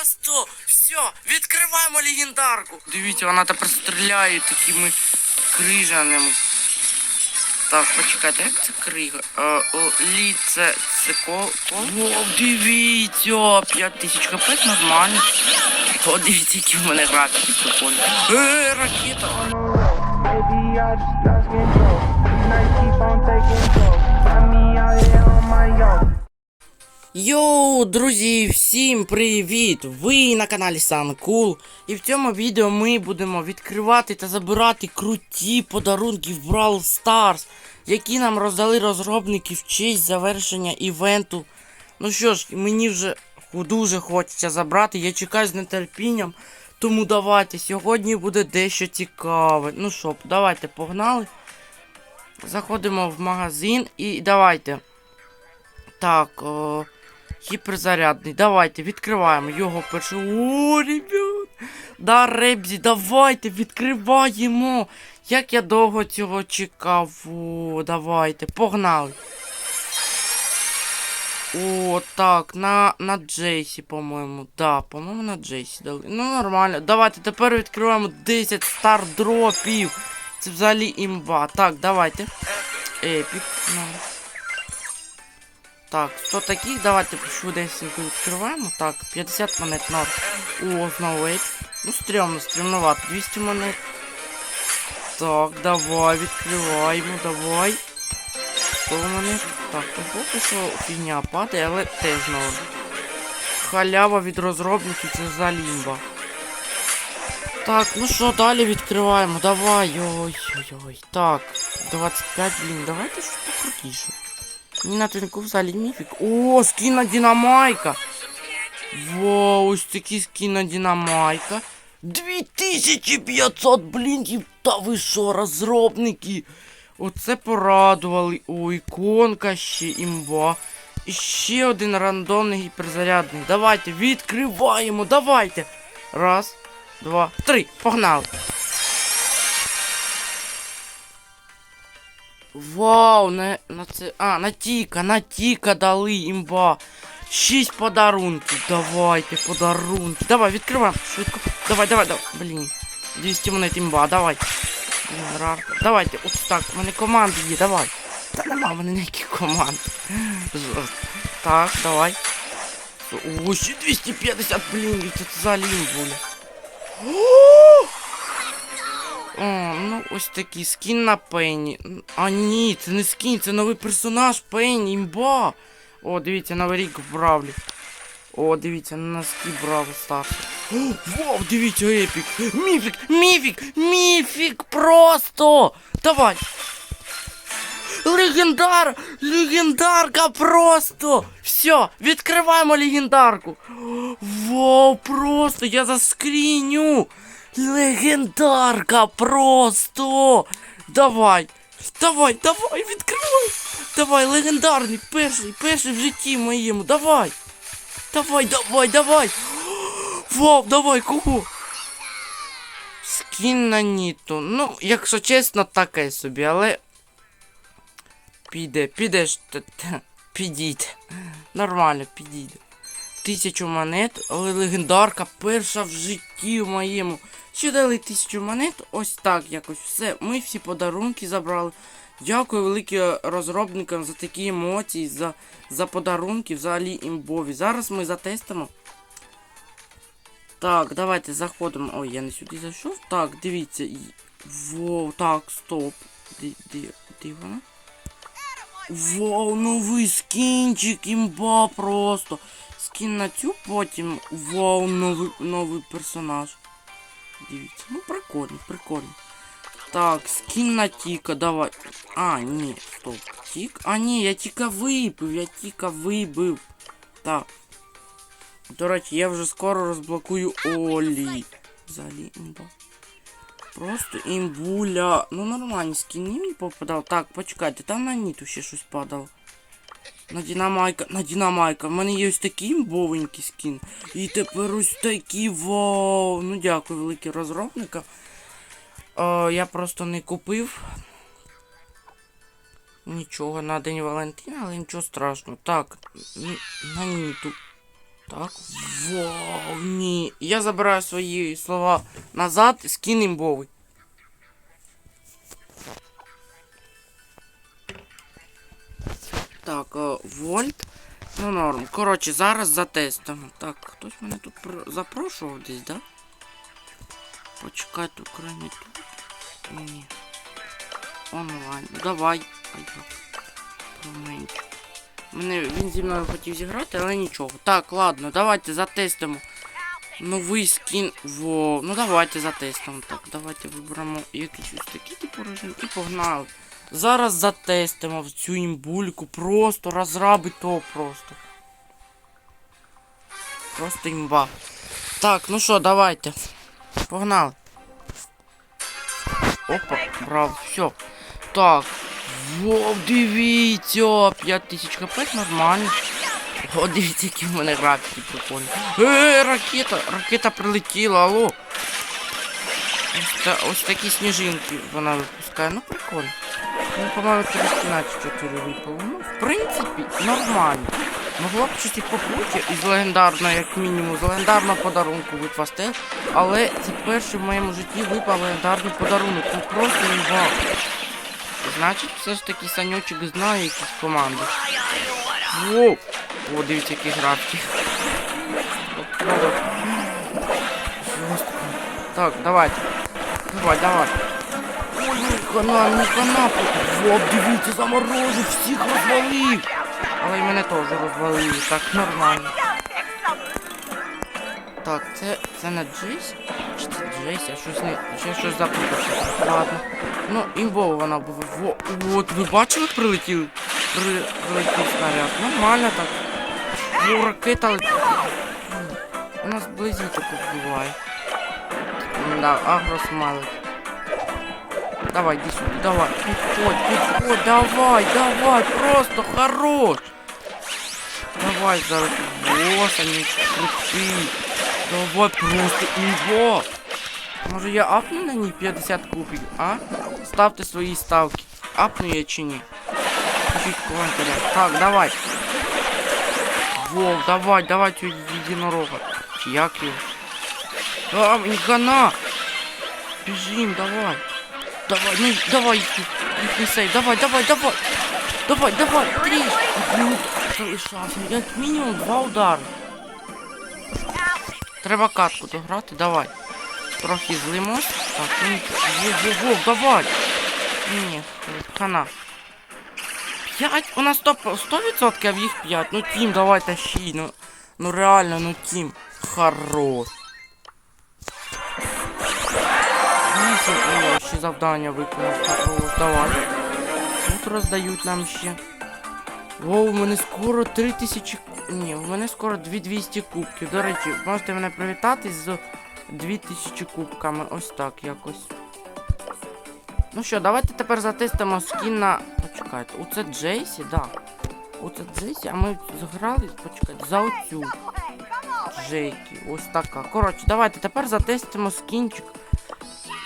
Просто все, відкриваємо легендарку. Дивіться, вона тепер стріляє такими крижаними. Так, почекайте, як це крига? Е, лі, це, це ко, ко? О, дивіться, 5 тисяч хп нормально. О, дивіться, які в мене графіки прикольні. Е, ракета. Йоу, друзі, всім привіт! Ви на каналі SunCool. І в цьому відео ми будемо відкривати та забирати круті подарунки в Brawl Stars, які нам роздали розробники в честь завершення івенту. Ну що ж, мені вже дуже хочеться забрати, я чекаю з нетерпінням. Тому давайте, сьогодні буде дещо цікаве. Ну що, давайте погнали. Заходимо в магазин і давайте. Так, о, гіперзарядний. Давайте відкриваємо його перше. О, ребят! Да, Ребзі, давайте відкриваємо. Як я довго цього чекав. О, давайте, погнали. О, так, на, на Джейсі, по-моєму. Да, по-моєму, на Джейсі дали. Ну, нормально. Давайте тепер відкриваємо 10 стардропів. Це взагалі імба. Так, давайте. Епік. Ну. Так, 100 таких, давайте швидесенько відкриваємо. Так, 50 монет норм. О, знову ейп. Ну, стрьомно, стрімновато. 200 монет. Так, давай, відкриваємо, давай. 100 монет. Так, ну поки що фігня падає, але теж норм. Халява від розробників це за лімба. Так, ну що, далі відкриваємо. Давай, ой-ой-ой. Так, 25, блін, давайте щось покрутіше. Мені на твінку взагалі міфік. О, скін на Динамайка. Вау, ось такий скін на Динамайка. 2500 блінків. Та ви що, розробники? Оце порадували. О, іконка ще імба. І ще один рандомний гіперзарядний. Давайте, відкриваємо, давайте. Раз, два, три. Погнали. Вау, на, на це. А, на Тіка, на Тіка дали імба. Шість подарунків. Давайте, подарунки. Давай, відкриваємо. Швидко. Давай, давай, давай. Блін. 200 монет імба, давай. Блін, рарка. Давайте, ось так, в мене команди є, давай. Та нема в мене ніяких команд. Жорстко. Так, давай. О, ще 250, блін, це взагалі імбуля. О, ну ось такий скін на Пенні. А ні, це не скін, це новий персонаж Пенні, імба. О, дивіться, новий рік в Бравлі. О, дивіться, на носки Браво старше. О, Вау, дивіться, епік. Міфік, міфік, міфік просто. Давай. Легендар! Легендарка просто! Все, відкриваємо легендарку. Вау, просто я заскріню! Легендарка просто! Давай! Давай, давай, відкривай! Давай, легендарний, перший, перший в житті моєму, давай! Давай, давай, давай! Вау, давай, кого? Скін на Ніту. Ну, якщо чесно, таке собі, але. Піде, підеш, підійде. Нормально, підійде. Тисячу монет, але легендарка перша в житті в моєму. Ще дали тисячу монет, ось так якось все. Ми всі подарунки забрали. Дякую велике розробникам за такі емоції, за, за подарунки, взагалі імбові. Зараз ми затестимо. Так, давайте заходимо. Ой, я не сюди зайшов. Так, дивіться. Воу, так, стоп. Де вона? Вау, новий скінчик, імба просто. Скін на цю потім. Вау, новий, новий персонаж. Дивіться, ну прикольно, прикольно. Так, скін на Тіка, давай. А, ні, стоп. Тік? А, ні, я Тіка вибив, я Тіка вибив. Так. До речі, я вже скоро розблокую Олі. Взагалі імба. Просто імбуля. Ну нормальні скіни мені попадав. Так, почекайте, там на ніту ще щось падало. На Дінамайка, на Дінамайка. В мене є ось такий імбовенький скін. І тепер ось такий вау. Ну дякую велике розробникам. Е, я просто не купив. Нічого на День Валентина, але нічого страшного. Так, на ніту. Так. Вау, ні. Я забираю свої слова назад, скін імбовий. Так, е, вольт. Ну норм. Коротше, зараз затестимо. Так, хтось мене тут про- запрошував десь, да? Почекайте, Україні тут. Ні. Онлайн. Давай. А як? Променчик. Мене він зі мною хотів зіграти, але нічого. Так, ладно, давайте затестимо. Новий скін. Во. Ну давайте затестимо. Так, давайте виберемо якийсь ось такий типу режим і погнали. Зараз затестимо в цю імбульку. Просто розраби то просто. Просто імба. Так, ну що, давайте. Погнали. Опа, браво, все. Так. Вау, дивіться! 5000 хп нормально. О, дивіться, які в мене графіки прикольні. Е, ракета! Ракета прилетіла, алло. Ось, та, ось такі сніжинки вона випускає. Ну прикольно. Ну, по-моєму, 4 випало. Ну, в принципі, нормально. Могло б щось і покруче із легендарного, як мінімум, з легендарного подарунку випасти. Але це перший в моєму житті випав легендарний подарунок. Ну просто імба. Значить, все ж таки Санючик знає якісь команди. Воу! О, дивіться, які. Жорстко. Так, давайте. Давай, давай. Ой, ну хана, ну хана. Во, дивіться, заморозив, всіх розвалив. Але й мене теж розвалили, так нормально. Так, це, це не Джейс? Чи це Джейс? Я щось не. Я щось запутався. Ладно. Ну, імбово вона була. Во, от, ви бачили, як прилетів? При, прилетів снаряд. Нормально так. Во, ракета летить. У нас близько тут буває. Да, агро смайлик. Давай, иди сюда, давай. Підходь, підходь, давай, давай, просто хорош. Давай зараз. Вот они, крути. Давай просто імбо. Може я апну на ній 50 кубів, а? Ставте свої ставки. Апну я чи ні? Пишіть в коментарях. Так, давай. Вов, давай, давай цю єдинорога. Чи як його? А, мені хана! Біжим, давай. Давай, ну давай, їхній їхній сейв, давай, давай, давай. Давай, давай, три. Ну, залишався. Як мінімум два удари. Треба катку дограти, давай. Трохи злимось. Так, ну, во, во, давай. Ні, хана. П'ять? У нас 100, 100%, а в їх 5. Ну тім, давай тащи, ну. Ну реально, ну тім. Хорош. Вісім, ще завдання виконав. Хорош, давай. Тут роздають нам ще. О, у мене скоро 3000... Ні, у мене скоро 2200 кубків. До речі, можете мене привітати з 2000 кубками. Ось так якось. Ну що, давайте тепер затестимо скін на. Почекайте, оце Джейсі, да. Оце Джейсі, а ми зграли, почекайте, за оцю. Джейкі, ось така. Коротше, давайте тепер затестимо скінчик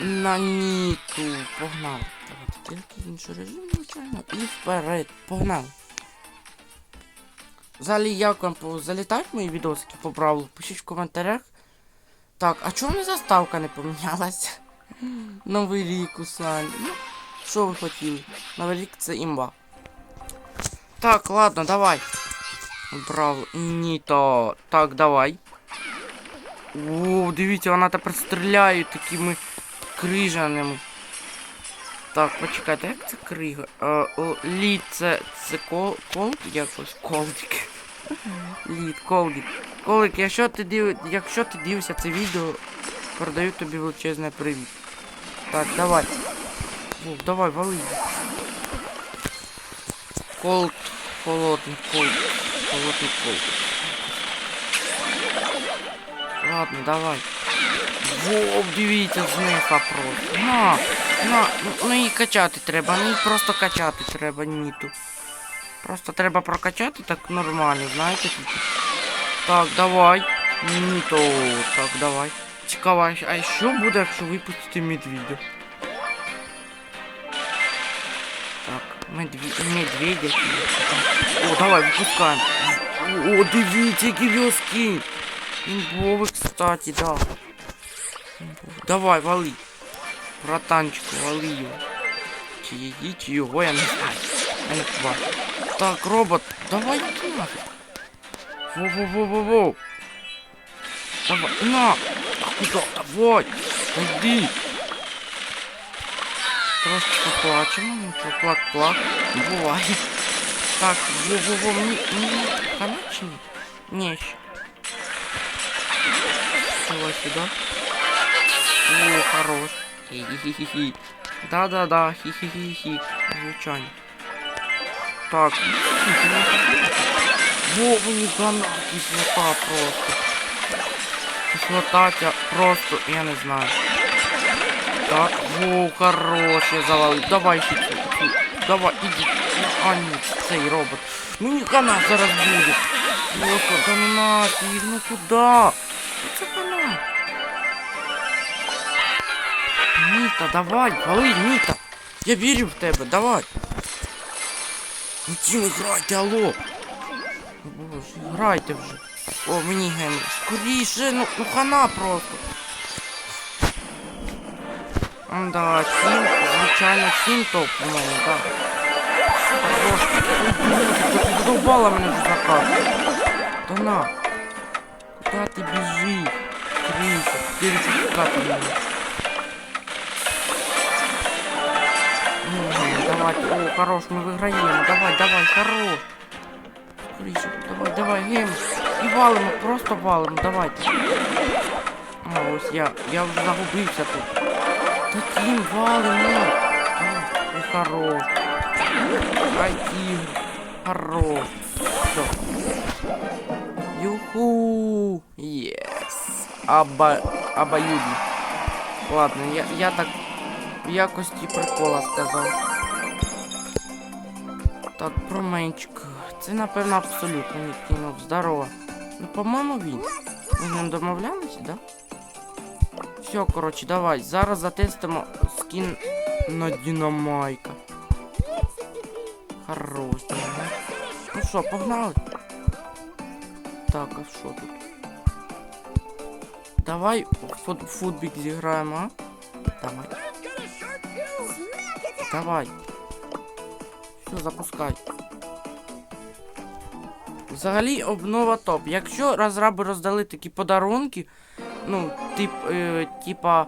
на Ніту. Погнали. Давайте тільки інший режим, звичайно. І вперед. Погнали. Взагалі, як вам залітають мої відосики по правилу? Пишіть в коментарях. Так, а чому не заставка не помінялася? Новий рік у Сань. Ну, що ви хотіли? Новий рік це імба. Так, ладно, давай. Браво. Ніто. Так, давай. О, дивіться, вона тепер стріляє такими крижаними. Так, почекайте, як це крига? Е, лід це. це кол. Колд? Якось колдик. Лід, колдик. Колик, якщо ти див... якщо ти дивишся це відео, передаю тобі величезний привіт. Так, давай. Вов, давай, вали. Колд. Холодний колд. Холодний колд. Ладно, давай. Вов, дивіться, знеса просто. На, на, ну, її качати треба, ну її просто качати треба, ніту. Просто треба прокачати так нормально, знаєте тут. Так, давай. Ніто. Так, давай. Цікаво, а щ- а що буде, якщо випустити медведя? Так, медведь, медведя. О, давай, выпускаем. О, дивіться, який в його скін. Імбовий, кстати, да. Імбовий. Давай, вали. Братанчику, вали його. Чи її, чи його, я не знаю. Я не побачу. Так, робот, давай ти нафиг. Во-во-во-во-во. Давай, на. Так, куда? Давай. Йди. Трошки поплачемо, ну що, плак-плак. Буває. Так, во-во-во, мені, мені хана чи ні? Ні, ще. Давай сюда. О, хорош. Хі-хі-хі-хі. Да-да-да, хі-хі-хі-хі. Звичайно. Так. Во, мені хана кислота просто. Кислота тя просто, я не знаю. Так, во, хорош, я завалив. Давай ще цю, цю. Давай, іди. А, ні, цей робот. Мені хана зараз буде. Просто, да ну нафіг, ну куда? Це хана. Ніта, давай, вали, Ніта. Я вірю в тебе, давай. Ну чим грайте, алло. Боже, грайте вже. О, мені ген. Скоріше, ну, ну хана просто. М, Да, сім, звичайно, сім топ у мене, так. Ти задовбала мене вже заказ. Та на. Куда ти біжиш? Крisa, ти мене. Ну, давай, о, хорош, ми виграємо. Давай, давай, хорош. Скоріше, давай, давай, гем. І валимо, просто валимо, давайте. А, ось я, я вже загубився тут. Таким валимо. Ой, хорош. Ай, тигр. Хорош. Все. Юху. Єс. Аба... Обоюдно. Ладно, я, я так в якості прикола сказав. Так, променчик. Це, напевно, абсолютно не кинув. Здорово. Ну, по-моєму, він. Ми з ним домовлялися, да? Все, коротше, давай. Зараз затестимо скін на Дінамайка. Хорош. Ну що, погнали? Так, а що тут? Давай фут футбік зіграємо, а? Давай. Давай. Все, запускай. Взагалі обнова топ. Якщо розраби роздали такі подарунки, ну, тип, е, типа,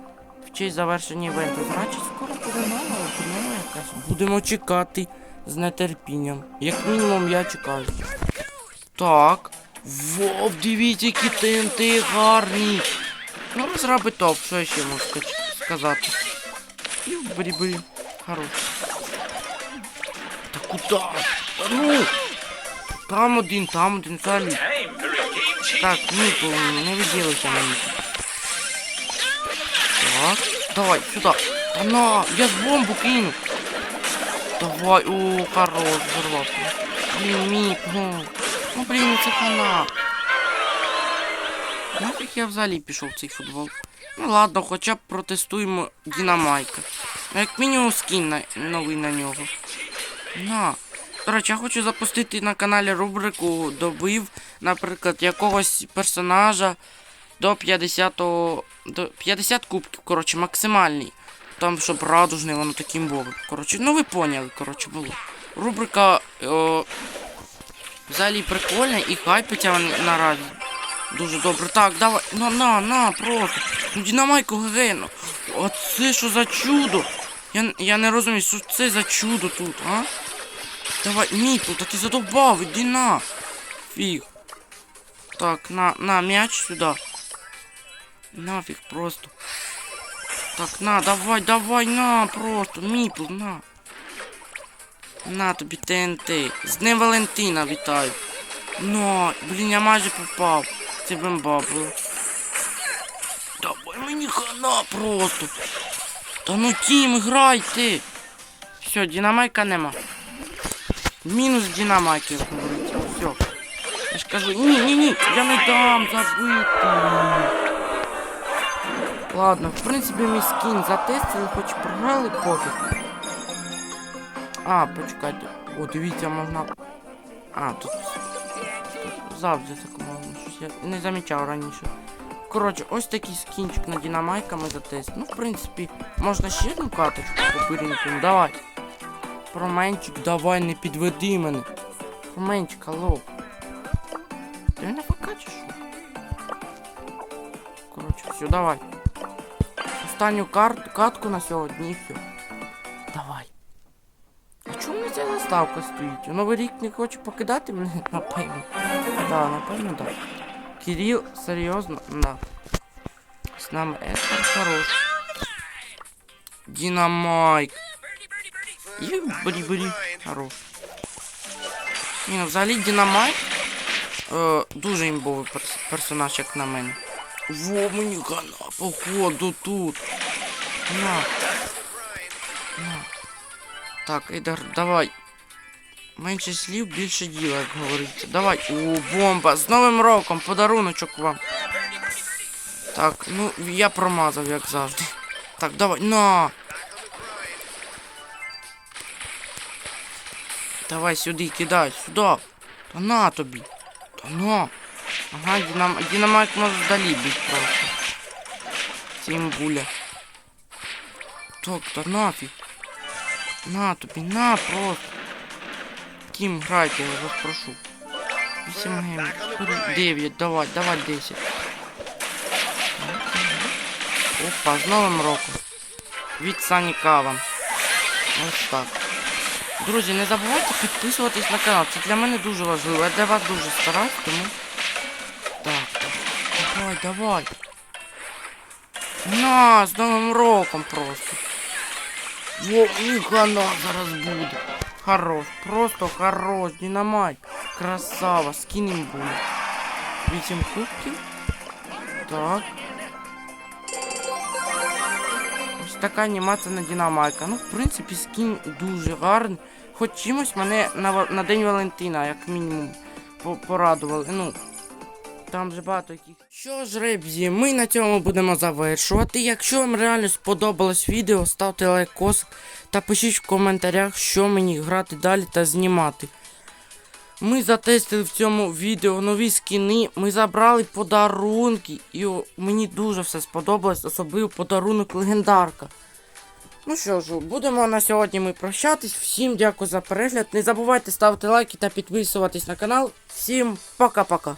в честь завершення івенту, значить скоро буде нова обнова якась. Будемо чекати з нетерпінням. Як мінімум я чекаю. Так. Вов, дивіться, які ТНТ гарні. Ну, розраби топ, що я ще можу ска- сказати. Бері-бері. Хорош. Та куда? Та ну! Там один, там один, взагалі. Так, Нікол, не виділися на. Так, давай, сюда. Та на, я з бомбу кину. Давай, о, хорош, взорвався. Блін, мік, ну. Ну, блін, це хана. Нафіг я взагалі пішов в цей футбол. Ну ладно, хоча б протестуємо Дінамайка. Ну, як мінімум скін на, новий на нього. На. До я хочу запустити на каналі рубрику добив, наприклад, якогось персонажа до 50 до 50 кубків, коротше, максимальний. Там, щоб радужний, воно таким було. Коротше, ну ви поняли, коротше, було. Рубрика о, взагалі прикольна і хайпиться вона наразі. Дуже добре. Так, давай. На, на, на, просто. Ну, Дінамайку гену. А це що за чудо? Я, я не розумію, що це за чудо тут, а? Давай, Міпл, так і задовбав, іди на. Фіг. Так, на, на, м'яч сюди. Нафіг просто. Так, на, давай, давай, на, просто, Міпл, на. На тобі ТНТ. З Днем Валентина вітаю. Ну, блін, я майже попав. Це бомба було. Давай мені хана просто. Та ну тім, грайте. Все, динамайка нема. Мінус динамайки, як говориться. Все. Я ж кажу, ні, ні, ні, я не дам забити. Ладно, в принципі, мій скін затестили, хоч програли пофіг. А, почекайте. О, дивіться, можна. А, тут. завжди так можна. Щось я не замічав раніше. Коротше, ось такий скінчик на динамайка ми затестили. Ну, в принципі, можна ще одну карточку побирінкому. Давай. Променчик, давай, не підведи мене. Променчик, алло. Ти не покачеш? Коротше, все, давай. Останню карту, катку на сьогодні і все. Давай. А чому ця заставка стоїть? Новий рік не хоче покидати мене, напевно. Да, напевно, да. Кирил, серйозно? Да. З нами Естер хорош. Динамайк. І брі-брі. Хорош. Ні, ну взагалі Динамайк е, дуже імбовий перс- персонаж, як на мене. Во, мені хана, походу тут. На. На. Так, Ейдар, давай. Менше слів, більше діла, як говориться. Давай. О, бомба! З Новим роком! Подаруночок вам. Так, ну я промазав, як завжди. Так, давай, на! Давай сюди, кидай, сюди. Та на тобі. Та на. Ага, динам... динамайк може вдалі бути просто. Цим буля. Так, та нафіг. На тобі, на просто. Тім, грайте, я вас прошу. 8 гемів. 9, давай, давай 10. Опа, з Новим роком. Від Сані Кава. Ось так. Друзі, не забувайте підписуватись на канал. Це для мене дуже важливо. Я для вас дуже стараюсь, тому. Так, так. Давай, давай. На, з Новим роком просто. Во, і хана зараз буде. Хорош, просто хорош, динамайк. Красава, скинем буде. Вісім кубків. Так. Ось така анімація на Динамайка. Ну, в принципі, скін дуже гарний. Хоч чимось мене на, на День Валентина, як мінімум, по- порадували. Ну, там же багато яких. Що ж, ребзі, ми на цьому будемо завершувати. Якщо вам реально сподобалось відео, ставте лайкос та пишіть в коментарях, що мені грати далі та знімати. Ми затестили в цьому відео нові скіни, ми забрали подарунки, і мені дуже все сподобалось, особливо подарунок легендарка. Ну що ж, будемо на сьогодні ми прощатись. Всім дякую за перегляд. Не забувайте ставити лайки та підписуватись на канал. Всім пока-пока.